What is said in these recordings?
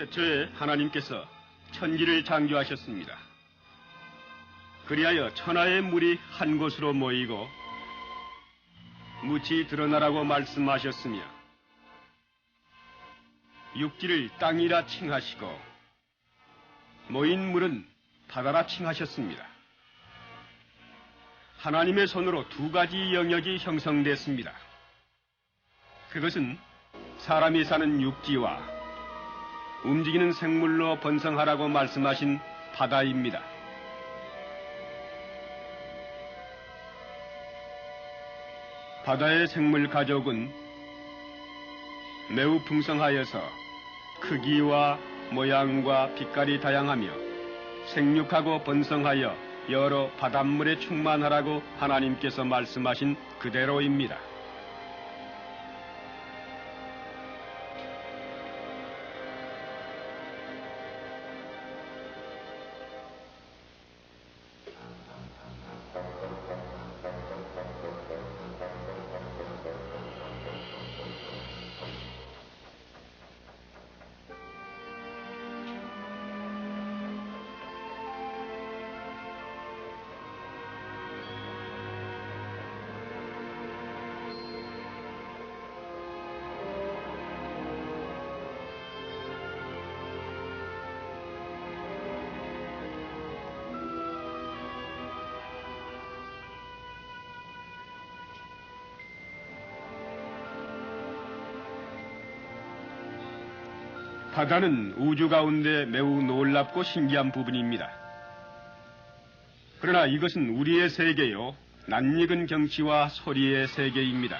태초에 하나님께서 천지를 창조하셨습니다. 그리하여 천하의 물이 한 곳으로 모이고 무치 드러나라고 말씀하셨으며 육지를 땅이라 칭하시고 모인 물은 바다라 칭하셨습니다. 하나님의 손으로 두 가지 영역이 형성됐습니다. 그것은 사람이 사는 육지와 움직이는 생물로 번성하라고 말씀하신 바다입니다. 바다의 생물 가족은 매우 풍성하여서 크기와 모양과 빛깔이 다양하며 생육하고 번성하여 여러 바닷물에 충만하라고 하나님께서 말씀하신 그대로입니다. 바다는 우주 가운데 매우 놀랍고 신기한 부분입니다. 그러나 이것은 우리의 세계요, 낯익은 경치와 소리의 세계입니다.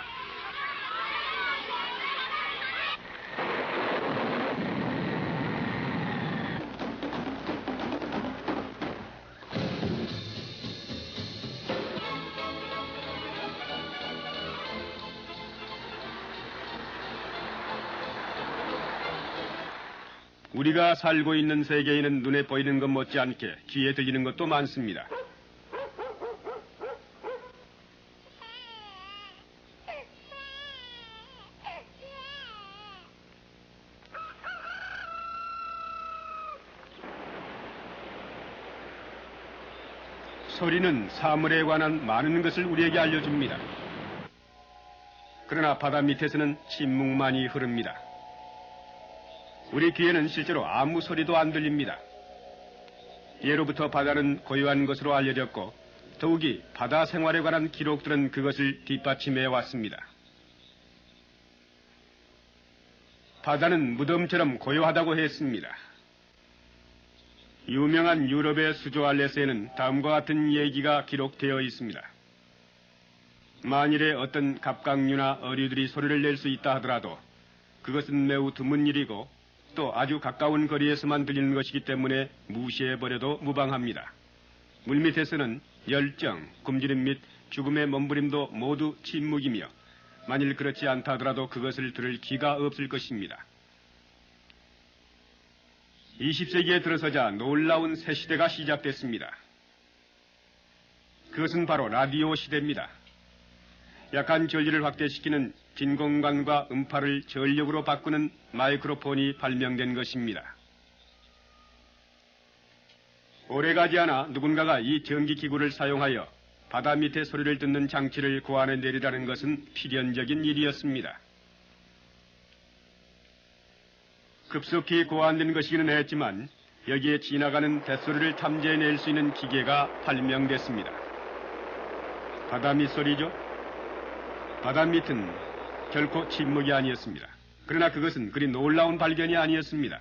우리가 살고 있는 세계에는 눈에 보이는 것 못지않게 귀에 들리는 것도 많습니다. 소리는 사물에 관한 많은 것을 우리에게 알려줍니다. 그러나 바다 밑에서는 침묵만이 흐릅니다. 우리 귀에는 실제로 아무 소리도 안 들립니다. 예로부터 바다는 고요한 것으로 알려졌고 더욱이 바다 생활에 관한 기록들은 그것을 뒷받침해 왔습니다. 바다는 무덤처럼 고요하다고 했습니다. 유명한 유럽의 수조 알레스에는 다음과 같은 얘기가 기록되어 있습니다. 만일에 어떤 갑각류나 어류들이 소리를 낼 수 있다 하더라도 그것은 매우 드문 일이고 또 아주 가까운 거리에서만 들리는 것이기 때문에 무시해버려도 무방합니다. 물밑에서는 열정, 굶주림 및 죽음의 몸부림도 모두 침묵이며 만일 그렇지 않다 하더라도 그것을 들을 기가 없을 것입니다. 20세기에 들어서자 놀라운 새 시대가 시작됐습니다. 그것은 바로 라디오 시대입니다. 약한 전리를 확대시키는 긴 공간과 음파를 전력으로 바꾸는 마이크로폰이 발명된 것입니다. 오래가지 않아 누군가가 이 전기기구를 사용하여 바다 밑의 소리를 듣는 장치를 고안해 내리라는 것은 필연적인 일이었습니다. 급속히 고안된 것이기는 했지만 여기에 지나가는 뱃소리를 탐지해낼 수 있는 기계가 발명됐습니다. 바다 밑 소리죠? 바다 밑은 결코 침묵이 아니었습니다. 그러나 그것은 그리 놀라운 발견이 아니었습니다.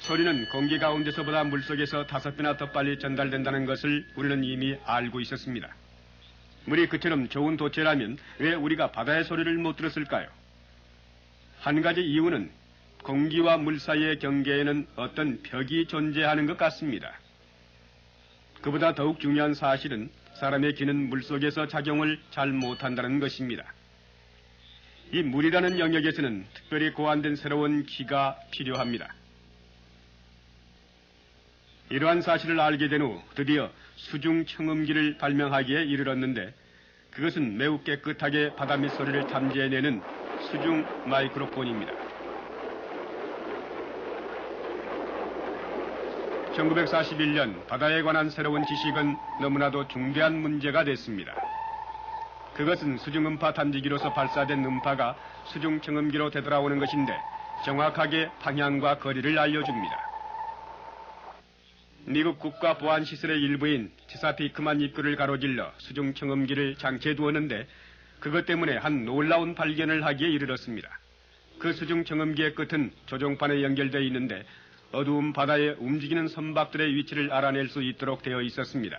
소리는 공기 가운데서보다 물속에서 다섯 배나 더 빨리 전달된다는 것을 우리는 이미 알고 있었습니다. 물이 그처럼 좋은 도체라면 왜 우리가 바다의 소리를 못 들었을까요? 한 가지 이유는 공기와 물 사이의 경계에는 어떤 벽이 존재하는 것 같습니다. 그보다 더욱 중요한 사실은 사람의 귀는 물 속에서 작용을 잘 못한다는 것입니다. 이 물이라는 영역에서는 특별히 고안된 새로운 기가 필요합니다. 이러한 사실을 알게 된 후 드디어 수중 청음기를 발명하기에 이르렀는데 그것은 매우 깨끗하게 바다 밑 소리를 탐지해내는 수중 마이크로폰입니다. 1941년 바다에 관한 새로운 지식은 너무나도 중대한 문제가 됐습니다. 그것은 수중음파 탐지기로서 발사된 음파가 수중 청음기로 되돌아오는 것인데 정확하게 방향과 거리를 알려줍니다. 미국 국가보안시설의 일부인 치사피크만 입구를 가로질러 수중 청음기를 장치해 두었는데 그것 때문에 한 놀라운 발견을 하기에 이르렀습니다. 그 수중 청음기의 끝은 조종판에 연결되어 있는데 어두운 바다에 움직이는 선박들의 위치를 알아낼 수 있도록 되어 있었습니다.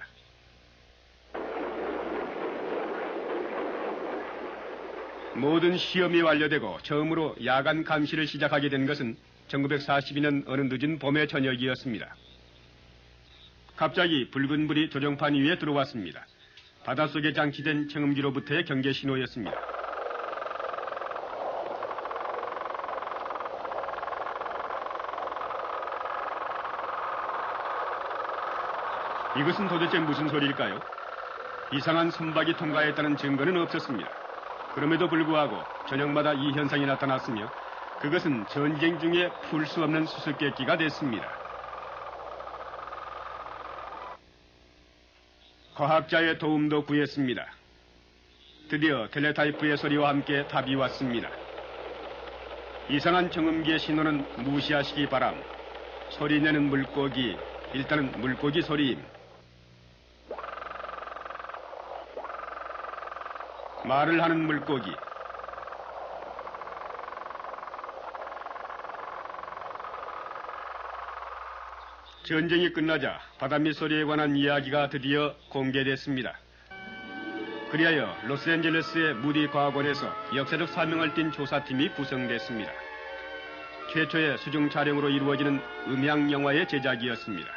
모든 시험이 완료되고 처음으로 야간 감시를 시작하게 된 것은 1942년 어느 늦은 봄의 저녁이었습니다. 갑자기 붉은 불이 조종판 위에 들어왔습니다. 바닷속에 장치된 청음기로부터의 경계 신호였습니다. 이것은 도대체 무슨 소리일까요? 이상한 선박이 통과했다는 증거는 없었습니다. 그럼에도 불구하고 저녁마다 이 현상이 나타났으며 그것은 전쟁 중에 풀 수 없는 수수께끼가 됐습니다. 과학자의 도움도 구했습니다. 드디어 텔레타이프의 소리와 함께 답이 왔습니다. 이상한 정음기의 신호는 무시하시기 바람. 소리 내는 물고기, 일단은 물고기 소리임. 말을 하는 물고기. 전쟁이 끝나자 바닷밑 소리에 관한 이야기가 드디어 공개됐습니다. 그리하여 로스앤젤레스의 무디 과학원에서 역사적 사명을 띤 조사팀이 구성됐습니다. 최초의 수중 촬영으로 이루어지는 음향 영화의 제작이었습니다.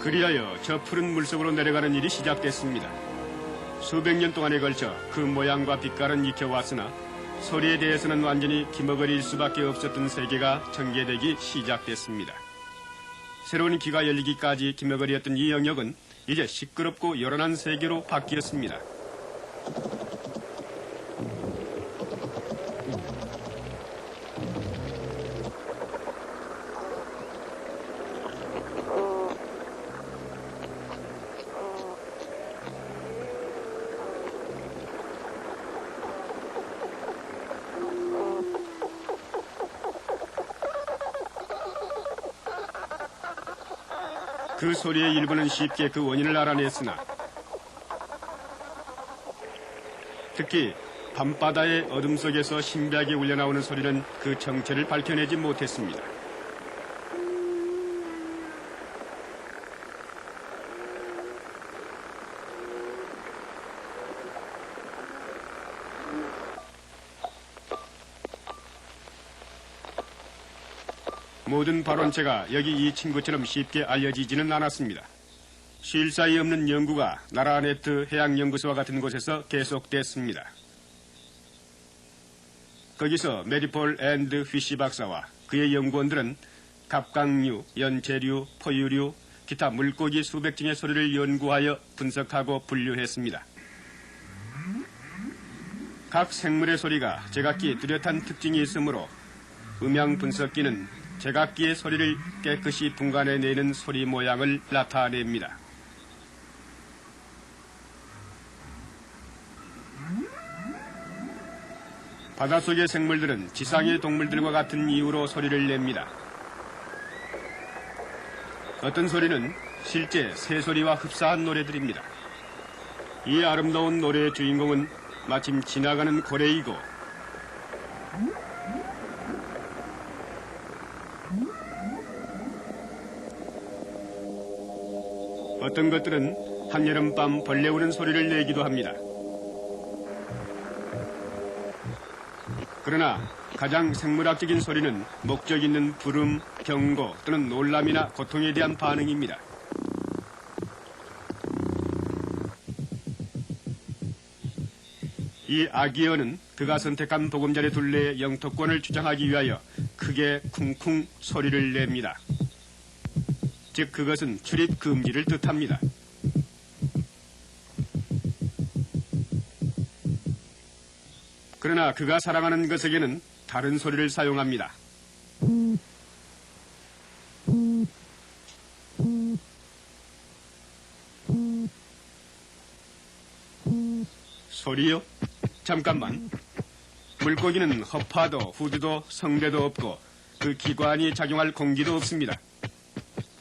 그리하여 저 푸른 물속으로 내려가는 일이 시작됐습니다. 수백 년 동안에 걸쳐 그 모양과 빛깔은 익혀왔으나 소리에 대해서는 완전히 기머거릴 수밖에 없었던 세계가 전개되기 시작됐습니다. 새로운 귀가 열리기까지 기머거리였던 이 영역은 이제 시끄럽고 요란한 세계로 바뀌었습니다. 그 소리의 일부는 쉽게 그 원인을 알아냈으나 특히 밤바다의 어둠 속에서 신비하게 울려나오는 소리는 그 정체를 밝혀내지 못했습니다. 모든 발원체가 여기 이 친구처럼 쉽게 알려지지는 않았습니다. 쉴 사이 없는 연구가 나라네트 해양연구소와 같은 곳에서 계속됐습니다. 거기서 메리폴 앤드 휘시 박사와 그의 연구원들은 갑각류, 연체류, 포유류, 기타 물고기 수백 징의 소리를 연구하여 분석하고 분류했습니다. 각 생물의 소리가 제각기 뚜렷한 특징이 있으므로 음향 분석기는 제각기의 소리를 깨끗이 분간해 내는 소리 모양을 나타냅니다. 바닷속의 생물들은 지상의 동물들과 같은 이유로 소리를 냅니다. 어떤 소리는 실제 새소리와 흡사한 노래들입니다. 이 아름다운 노래의 주인공은 마침 지나가는 고래이고 어떤 것들은 한여름밤 벌레 우는 소리를 내기도 합니다. 그러나 가장 생물학적인 소리는 목적 있는 부름, 경고 또는 놀람이나 고통에 대한 반응입니다. 이 아기어는 그가 선택한 보금자리 둘레의 영토권을 주장하기 위하여 크게 쿵쿵 소리를 냅니다. 즉 그것은 출입 금지를 뜻합니다. 그러나 그가 사랑하는 것에게는 다른 소리를 사용합니다. 소리요? 잠깐만. 물고기는 허파도 후두도 성대도 없고 그 기관이 작용할 공기도 없습니다.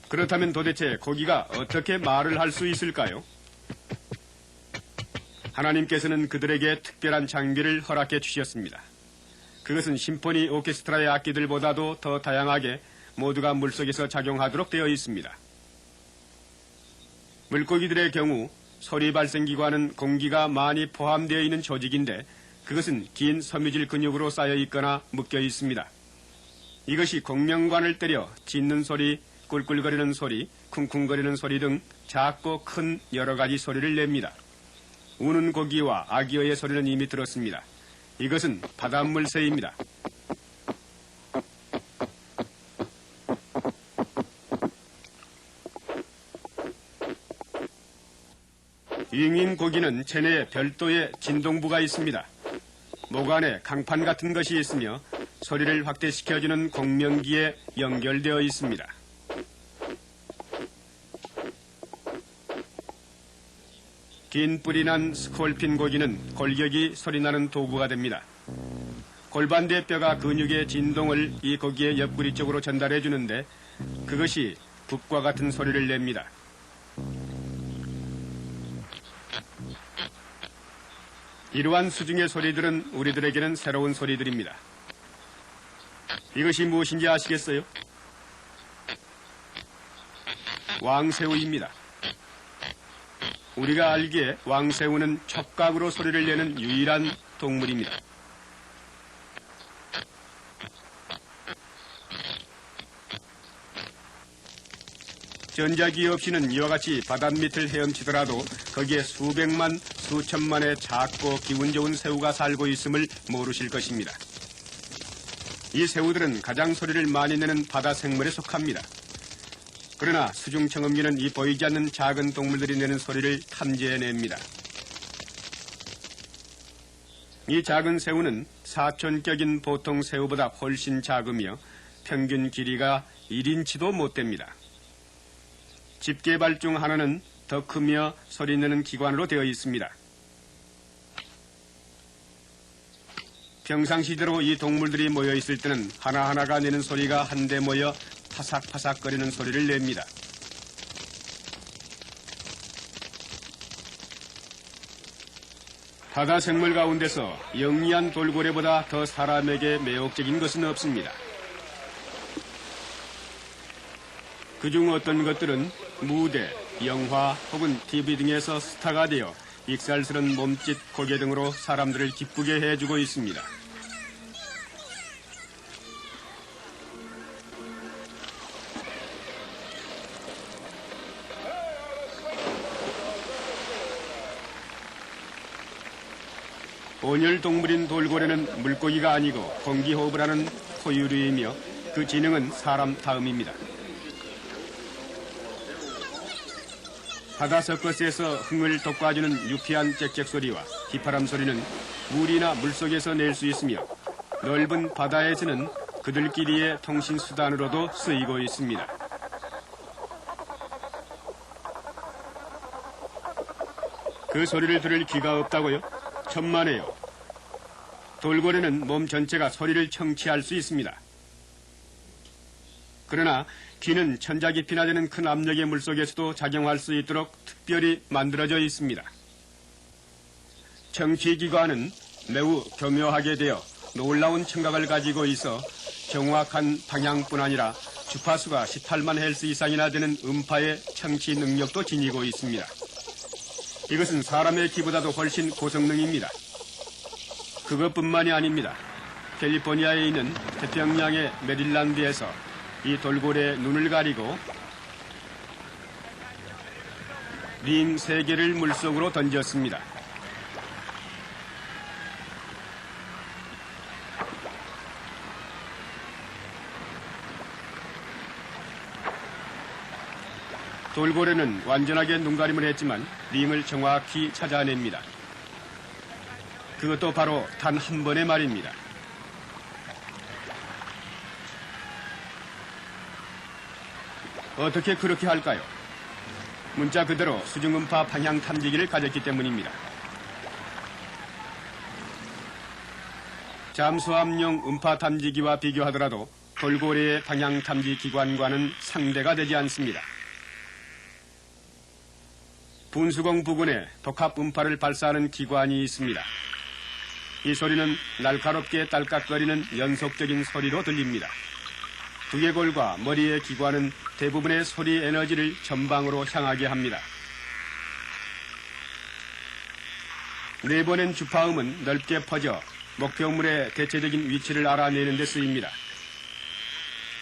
그렇다면 도대체 고기가 어떻게 말을 할 수 있을까요? 하나님께서는 그들에게 특별한 장비를 허락해 주셨습니다. 그것은 심포니 오케스트라의 악기들보다도 더 다양하게 모두가 물속에서 작용하도록 되어 있습니다. 물고기들의 경우 소리 발생 기관은 공기가 많이 포함되어 있는 조직인데 그것은 긴 섬유질 근육으로 쌓여 있거나 묶여 있습니다. 이것이 공명관을 때려 짖는 소리, 꿀꿀거리는 소리, 쿵쿵거리는 소리 등 작고 큰 여러 가지 소리를 냅니다. 우는 고기와 아기어의 소리는 이미 들었습니다. 이것은 바닷물 새입니다. 잉인 고기는 체내에 별도의 진동부가 있습니다. 목 안에 강판 같은 것이 있으며 소리를 확대시켜주는 공명기에 연결되어 있습니다. 긴 뿔이 난 스콜핀 고기는 골격이 소리나는 도구가 됩니다. 골반대 뼈가 근육의 진동을 이 고기의 옆구리 쪽으로 전달해 주는데 그것이 북과 같은 소리를 냅니다. 이러한 수중의 소리들은 우리들에게는 새로운 소리들입니다. 이것이 무엇인지 아시겠어요? 왕새우입니다. 우리가 알기에 왕새우는 촉각으로 소리를 내는 유일한 동물입니다. 전자기 없이는 이와 같이 바닷밑을 헤엄치더라도 거기에 수백만, 수천만의 작고 기분 좋은 새우가 살고 있음을 모르실 것입니다. 이 새우들은 가장 소리를 많이 내는 바다 생물에 속합니다. 그러나 수중청음기는 이 보이지 않는 작은 동물들이 내는 소리를 탐지해냅니다. 이 작은 새우는 사촌격인 보통 새우보다 훨씬 작으며 평균 길이가 1인치도 못 됩니다. 집게발 중 하나는 더 크며 소리내는 기관으로 되어 있습니다. 평상시대로 이 동물들이 모여 있을 때는 하나하나가 내는 소리가 한데 모여 파삭파삭거리는 소리를 냅니다. 바다 생물 가운데서 영리한 돌고래보다 더 사람에게 매혹적인 것은 없습니다. 그중 어떤 것들은 무대, 영화 혹은 TV 등에서 스타가 되어 익살스런 몸짓, 고개 등으로 사람들을 기쁘게 해주고 있습니다. 온열 동물인 돌고래는 물고기가 아니고 공기 호흡을 하는 포유류이며 그 지능은 사람 다음입니다. 바다 서커스에서 흥을 돋궈주는 유쾌한 짹짹 소리와 휘파람 소리는 물이나 물속에서 낼 수 있으며 넓은 바다에서는 그들끼리의 통신 수단으로도 쓰이고 있습니다. 그 소리를 들을 귀가 없다고요? 천만에요. 돌고래는 몸 전체가 소리를 청취할 수 있습니다. 그러나 귀는 천자 깊이 나 되는 큰 압력의 물속에서도 작용할 수 있도록 특별히 만들어져 있습니다. 청취기관은 매우 교묘하게 되어 놀라운 청각을 가지고 있어 정확한 방향뿐 아니라 주파수가 18만 헬스 이상이나 되는 음파의 청취 능력도 지니고 있습니다. 이것은 사람의 귀보다도 훨씬 고성능입니다. 그것뿐만이 아닙니다. 캘리포니아에 있는 태평양의 메릴란드에서 이 돌고래의 눈을 가리고 링 3개를 물속으로 던졌습니다. 돌고래는 완전하게 눈가림을 했지만 링을 정확히 찾아냅니다. 그것도 바로 단 한 번의 말입니다. 어떻게 그렇게 할까요? 문자 그대로 수중음파 방향 탐지기를 가졌기 때문입니다. 잠수함용 음파 탐지기와 비교하더라도 돌고래의 방향 탐지 기관과는 상대가 되지 않습니다. 분수공 부근에 독합 음파를 발사하는 기관이 있습니다. 이 소리는 날카롭게 딸깍거리는 연속적인 소리로 들립니다. 두개골과 머리의 기관은 대부분의 소리 에너지를 전방으로 향하게 합니다. 내보낸 주파음은 넓게 퍼져 목표물의 대체적인 위치를 알아내는 데 쓰입니다.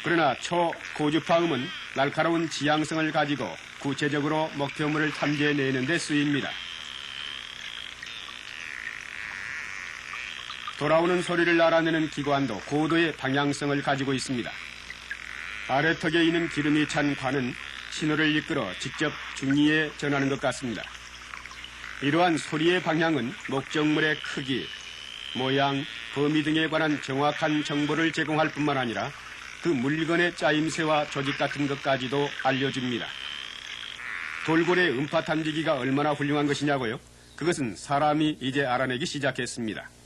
그러나 초고주파음은 날카로운 지향성을 가지고 구체적으로 목표물을 탐지해내는 데 쓰입니다. 돌아오는 소리를 알아내는 기관도 고도의 방향성을 가지고 있습니다. 아래턱에 있는 기름이 찬 관은 신호를 이끌어 직접 중위에 전하는 것 같습니다. 이러한 소리의 방향은 목적물의 크기, 모양, 범위 등에 관한 정확한 정보를 제공할 뿐만 아니라 그 물건의 짜임새와 조직 같은 것까지도 알려줍니다. 돌고래 음파 탐지기가 얼마나 훌륭한 것이냐고요? 그것은 사람이 이제 알아내기 시작했습니다.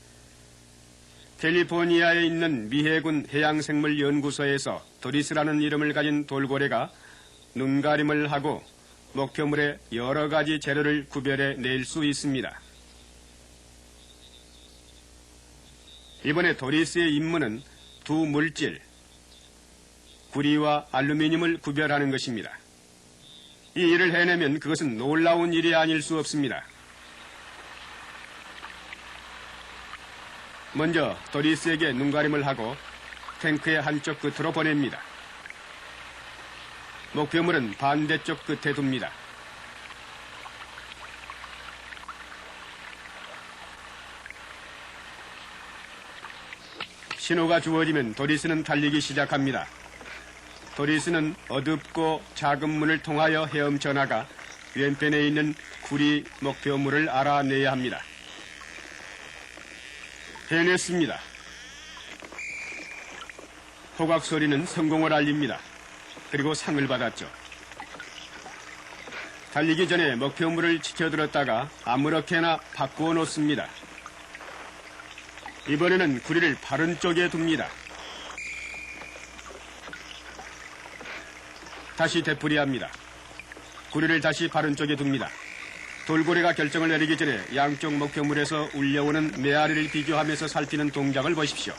캘리포니아에 있는 미해군 해양생물연구소에서 도리스라는 이름을 가진 돌고래가 눈가림을 하고 목표물의 여러 가지 재료를 구별해 낼 수 있습니다. 이번에 도리스의 임무는 두 물질, 구리와 알루미늄을 구별하는 것입니다. 이 일을 해내면 그것은 놀라운 일이 아닐 수 없습니다. 먼저 도리스에게 눈가림을 하고 탱크의 한쪽 끝으로 보냅니다. 목표물은 반대쪽 끝에 둡니다. 신호가 주어지면 도리스는 달리기 시작합니다. 도리스는 어둡고 작은 문을 통하여 헤엄쳐 나가 왼편에 있는 구리 목표물을 알아내야 합니다. 해냈습니다. 호각 소리는 성공을 알립니다. 그리고 상을 받았죠. 달리기 전에 목표물을 지켜들었다가 아무렇게나 바꾸어 놓습니다. 이번에는 구리를 바른 쪽에 둡니다. 다시 되풀이합니다. 구리를 다시 바른 쪽에 둡니다. 돌고래가 결정을 내리기 전에 양쪽 목표물에서 울려오는 메아리를 비교하면서 살피는 동작을 보십시오.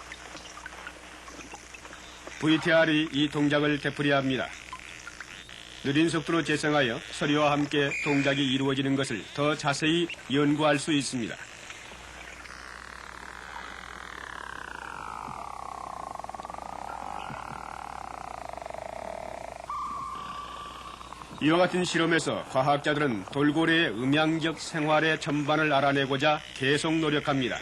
VTR이 이 동작을 되풀이합니다. 느린 속도로 재생하여 소리와 함께 동작이 이루어지는 것을 더 자세히 연구할 수 있습니다. 이와 같은 실험에서 과학자들은 돌고래의 음향적 생활의 전반을 알아내고자 계속 노력합니다.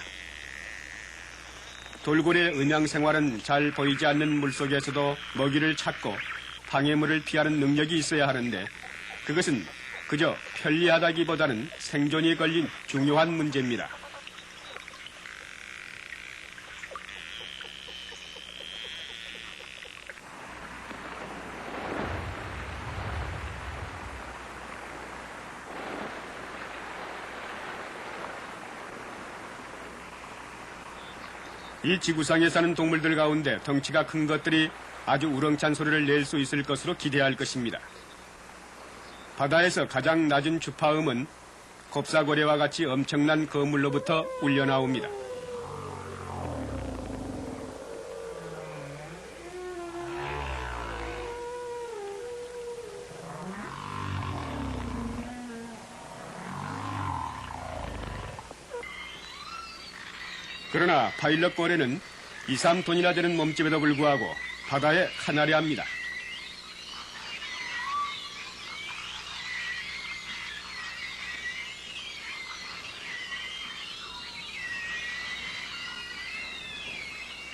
돌고래의 음향 생활은 잘 보이지 않는 물속에서도 먹이를 찾고 방해물을 피하는 능력이 있어야 하는데 그것은 그저 편리하다기보다는 생존이 걸린 중요한 문제입니다. 이 지구상에 사는 동물들 가운데 덩치가 큰 것들이 아주 우렁찬 소리를 낼 수 있을 것으로 기대할 것입니다. 바다에서 가장 낮은 주파음은 곱사고래와 같이 엄청난 거물로부터 울려 나옵니다. 그러나 파일럿 고래는 2, 3톤이나 되는 몸집에도 불구하고 바다에 카나리 합니다.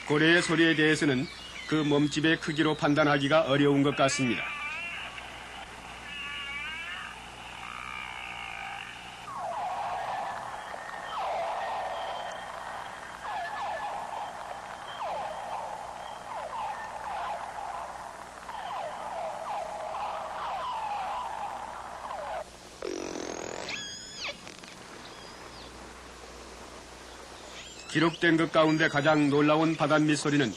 고래의 소리에 대해서는 그 몸집의 크기로 판단하기가 어려운 것 같습니다. 기록된 것 가운데 가장 놀라운 바닷밑 소리는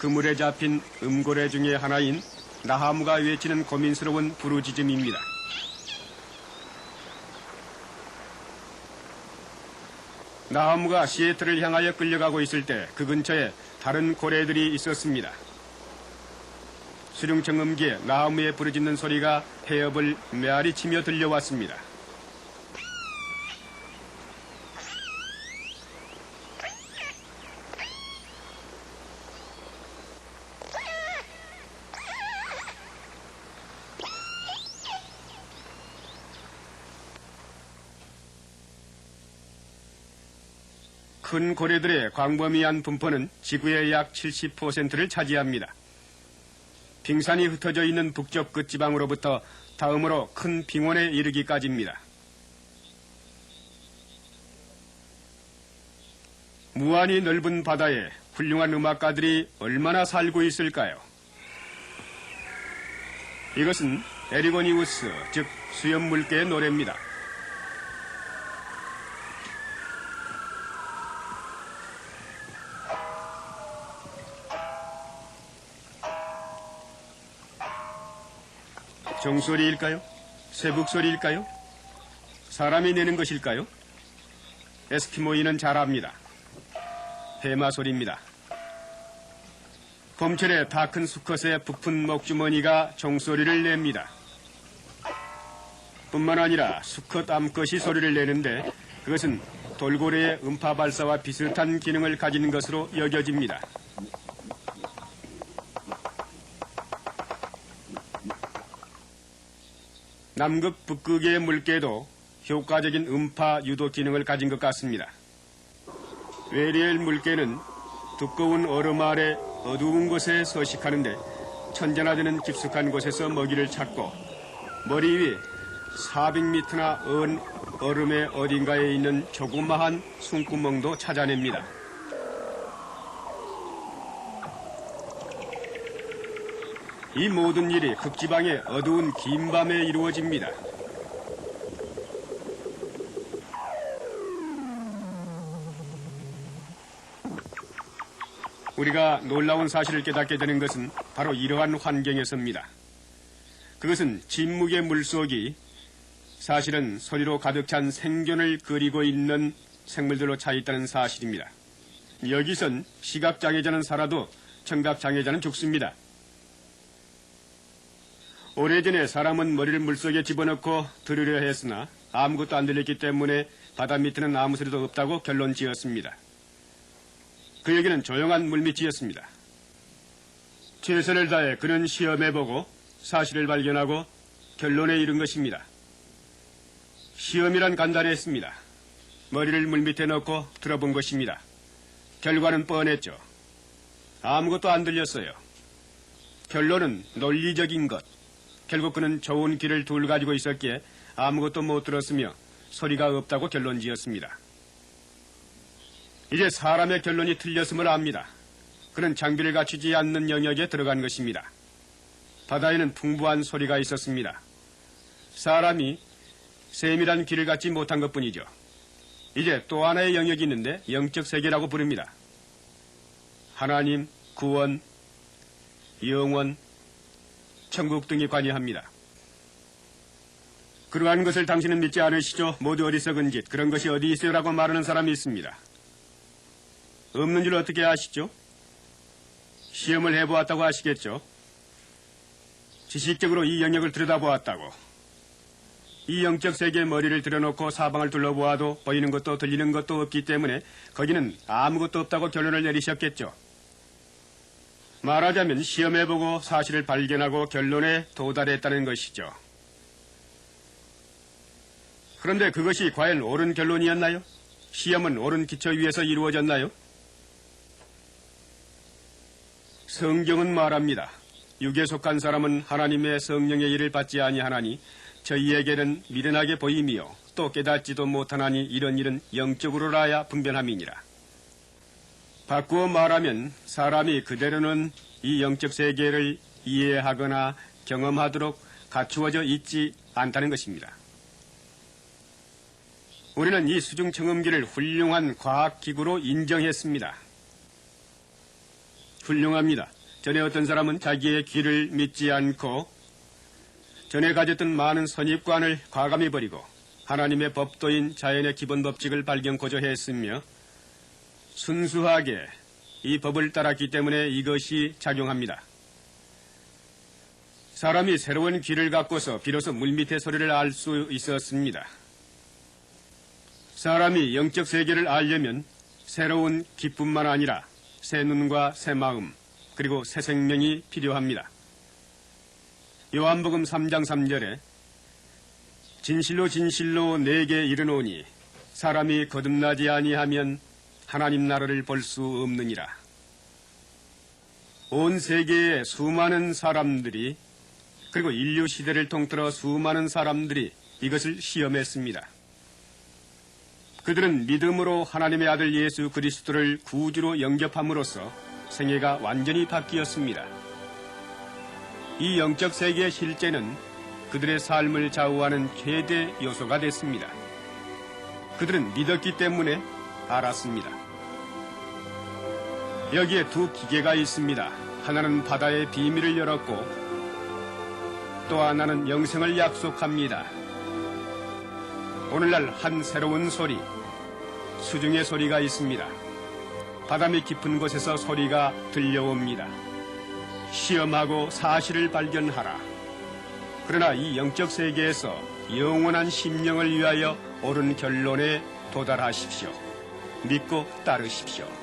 그물에 잡힌 음고래 중의 하나인 나하무가 외치는 고민스러운 부르짖음입니다. 나하무가 시애틀을 향하여 끌려가고 있을 때 그 근처에 다른 고래들이 있었습니다. 수룡청 음기에 나하무의 부르짖는 소리가 해협을 메아리 치며 들려왔습니다. 큰 고래들의 광범위한 분포는 지구의 약 70%를 차지합니다. 빙산이 흩어져 있는 북쪽 끝지방으로부터 다음으로 큰 빙원에 이르기까지입니다. 무한히 넓은 바다에 훌륭한 음악가들이 얼마나 살고 있을까요? 이것은 에리고니우스, 즉 수염물개의 노래입니다. 종소리일까요? 쇠북소리일까요? 사람이 내는 것일까요? 에스키모인은 잘 압니다. 해마 소리입니다. 봄철에 다 큰 수컷의 부푼 목주머니가 종소리를 냅니다. 뿐만 아니라 수컷 암컷이 소리를 내는데 그것은 돌고래의 음파 발사와 비슷한 기능을 가진 것으로 여겨집니다. 남극 북극의 물개도 효과적인 음파 유도 기능을 가진 것 같습니다. 외리엘 물개는 두꺼운 얼음 아래 어두운 곳에 서식하는데 천전화되는 깊숙한 곳에서 먹이를 찾고 머리 위에 400m나 언 얼음의 어딘가에 있는 조그마한 숨구멍도 찾아냅니다. 이 모든 일이 극지방의 어두운 긴 밤에 이루어집니다. 우리가 놀라운 사실을 깨닫게 되는 것은 바로 이러한 환경에서입니다. 그것은 침묵의 물속이 사실은 소리로 가득 찬 생존을 그리고 있는 생물들로 차 있다는 사실입니다. 여기선 시각 장애자는 살아도 청각 장애자는 죽습니다. 오래전에 사람은 머리를 물속에 집어넣고 들으려 했으나 아무것도 안 들렸기 때문에 바다 밑에는 아무 소리도 없다고 결론 지었습니다. 그 얘기는 조용한 물밑이었습니다. 최선을 다해 그는 시험해보고 사실을 발견하고 결론에 이른 것입니다. 시험이란 간단했습니다. 머리를 물밑에 넣고 들어본 것입니다. 결과는 뻔했죠. 아무것도 안 들렸어요. 결론은 논리적인 것. 결국 그는 좋은 귀를 둘 가지고 있었기에 아무것도 못 들었으며 소리가 없다고 결론 지었습니다. 이제 사람의 결론이 틀렸음을 압니다. 그는 장비를 갖추지 않는 영역에 들어간 것입니다. 바다에는 풍부한 소리가 있었습니다. 사람이 세밀한 귀를 갖지 못한 것 뿐이죠. 이제 또 하나의 영역이 있는데 영적 세계라고 부릅니다. 하나님, 구원, 영원, 천국 등이 관여합니다. 그러한 것을 당신은 믿지 않으시죠? 모두 어리석은 짓, 그런 것이 어디 있어요라고 말하는 사람이 있습니다. 없는 줄 어떻게 아시죠? 시험을 해보았다고 아시겠죠? 지식적으로 이 영역을 들여다보았다고. 이 영적 세계의 머리를 들여놓고 사방을 둘러보아도 보이는 것도 들리는 것도 없기 때문에 거기는 아무것도 없다고 결론을 내리셨겠죠. 말하자면 시험해보고 사실을 발견하고 결론에 도달했다는 것이죠. 그런데 그것이 과연 옳은 결론이었나요? 시험은 옳은 기초 위에서 이루어졌나요? 성경은 말합니다. 육에 속한 사람은 하나님의 성령의 일을 받지 아니하나니 저희에게는 미련하게 보임이요 또 깨닫지도 못하나니 이런 일은 영적으로라야 분별함이니라. 바꾸어 말하면 사람이 그대로는 이 영적 세계를 이해하거나 경험하도록 갖추어져 있지 않다는 것입니다. 우리는 이 수중 청음기를 훌륭한 과학기구로 인정했습니다. 훌륭합니다. 전에 어떤 사람은 자기의 귀를 믿지 않고 전에 가졌던 많은 선입관을 과감히 버리고 하나님의 법도인 자연의 기본 법칙을 발견코자 했으며 순수하게 이 법을 따랐기 때문에 이것이 작용합니다. 사람이 새로운 귀를 갖고서 비로소 물밑의 소리를 알 수 있었습니다. 사람이 영적 세계를 알려면 새로운 기쁨만 아니라 새 눈과 새 마음 그리고 새 생명이 필요합니다. 요한복음 3장 3절에 진실로 진실로 내게 이르노니 사람이 거듭나지 아니하면 하나님 나라를 볼 수 없느니라. 온 세계의 수많은 사람들이 그리고 인류 시대를 통틀어 수많은 사람들이 이것을 시험했습니다. 그들은 믿음으로 하나님의 아들 예수 그리스도를 구주로 영접함으로써 생애가 완전히 바뀌었습니다. 이 영적 세계의 실제는 그들의 삶을 좌우하는 최대 요소가 됐습니다. 그들은 믿었기 때문에 알았습니다. 여기에 두 기계가 있습니다. 하나는 바다의 비밀을 열었고 또 하나는 영생을 약속합니다. 오늘날 한 새로운 소리, 수중의 소리가 있습니다. 바람이 깊은 곳에서 소리가 들려옵니다. 시험하고 사실을 발견하라. 그러나 이 영적 세계에서 영원한 심령을 위하여 옳은 결론에 도달하십시오. 믿고 따르십시오.